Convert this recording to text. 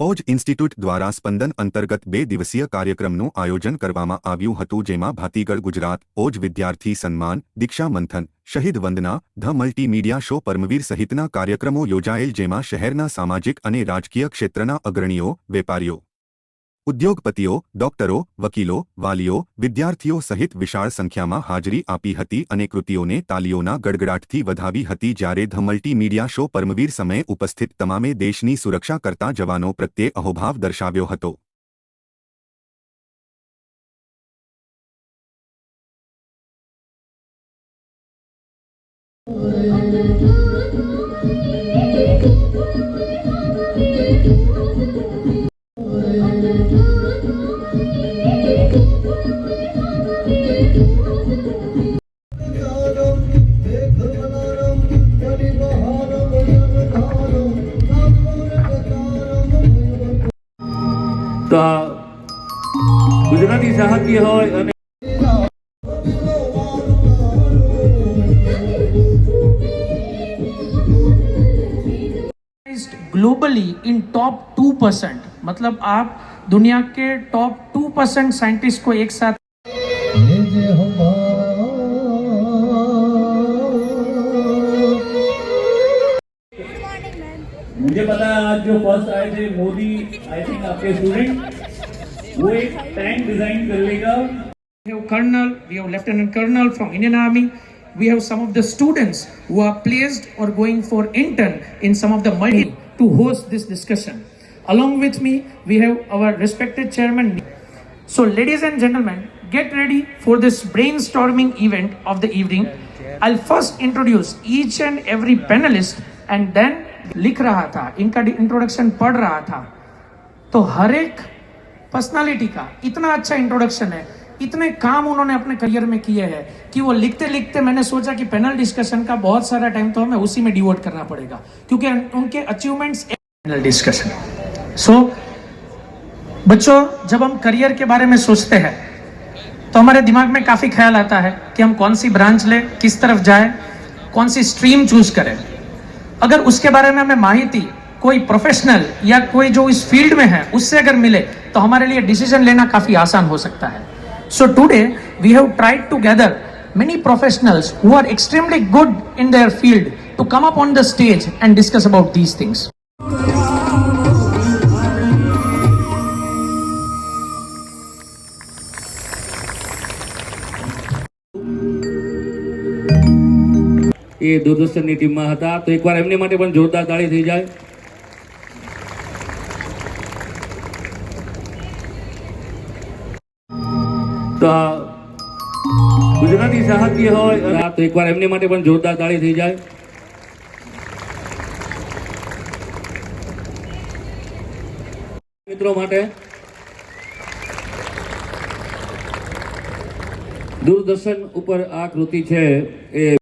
ઓજ institute દ્વારા સ્પંદન અંતર્ગત બે દિવસીય કાર્યક્રમનું આયોજન કરવામાં આવ્યું હતું જેમાં ભાતીગળ ગુજરાત, ઓજ વિદ્યાર્થી સન્માન, દીક્ષા મંથન, શહીદ વંદના, ધ મલ્ટીમીડિયા શો પરમવીર સહિતના કાર્યક્રમો યોજાયેલ જેમાં શહેરના સામાજિક અને રાજકીય ક્ષેત્રના અગ્રણીઓ, વેપારીઓ ઉદ્યોગપતિઓ ડોક્ટરો વકીલો વાલીઓ વિદ્યાર્થીઓ સહિત વિશાળ સંખ્યામાં હાજરી આપી હતી અને કૃતિઓને તાલીઓના ગડગડાટથી વધાવી હતી જ્યારે ધ મલ્ટીમીડિયા શો પરમવીર સમયે ઉપસ્થિત તમામે દેશની સુરક્ષા કરતા જવાનો પ્રત્યે અહોભાવ દર્શાવ્યો હતો તો આ ગુજરાતી સાહિત્ય હોય અને globally in top two percent मतलब आप दुनिया के टॉप टू परसेंट साइंटिस्ट को एक साथ आज जो फर्स्ट आए थे मोदी आई थिंक आपके स्टूडेंट वो एक टैंक डिजाइन कर लेगा We have colonel, we have lieutenant colonel from Indian Army. We have some of the students who are placed or going for intern in some of the multi to host this discussion. Along with me, we have our respected chairman. So, ladies and gentlemen, get ready for this brainstorming event of the evening. I'll first introduce each and every panelist and then लिख रहा था, इनका introduction पढ़ रहा था तो हर एक personality का इतना अच्छा इंट्रोडक्शन है, इतने काम उन्होंने अपने करियर में किए हैं कि वो लिखते लिखते मैंने सोचा कि पैनल डिस्कशन का बहुत सारा टाइम तो हमें उसी में डिवोट करना पड़ेगा, क्योंकि उनके अचीवमेंट्स पैनल डिस्कशन सो बच्चों, जब हम करियर के बारे में सोचते हैं तो हमारे दिमाग में काफ़ी ख्याल आता है कि हम कौन सी ब्रांच लें, किस तरफ़ जाए, कौन सी स्ट्रीम चूज़ करें। अगर उसके बारे में हमें माहिती, कोई प्रोफेशनल या कोई जो इस फ़ील्ड में है, उससे अगर मिले तो हमारे लिए डिसीज़न लेना काफ़ी आसान हो सकता है। So today we have tried to gather many professionals who are extremely good in their field to come up on the stage and discuss about these things એ દૂરદર્શનની ટીમમાં હતા. તો એકવાર એમને માટે પણ જોરદાર તાળી થઈ જાય. તો ગુજરાતી સાહિત્ય હોય તો એકવાર એમને માટે પણ જોરદાર તાળી થઈ જાય. મિત્રો માટે દૂરદર્શન ઉપર આ કૃતિ છે એ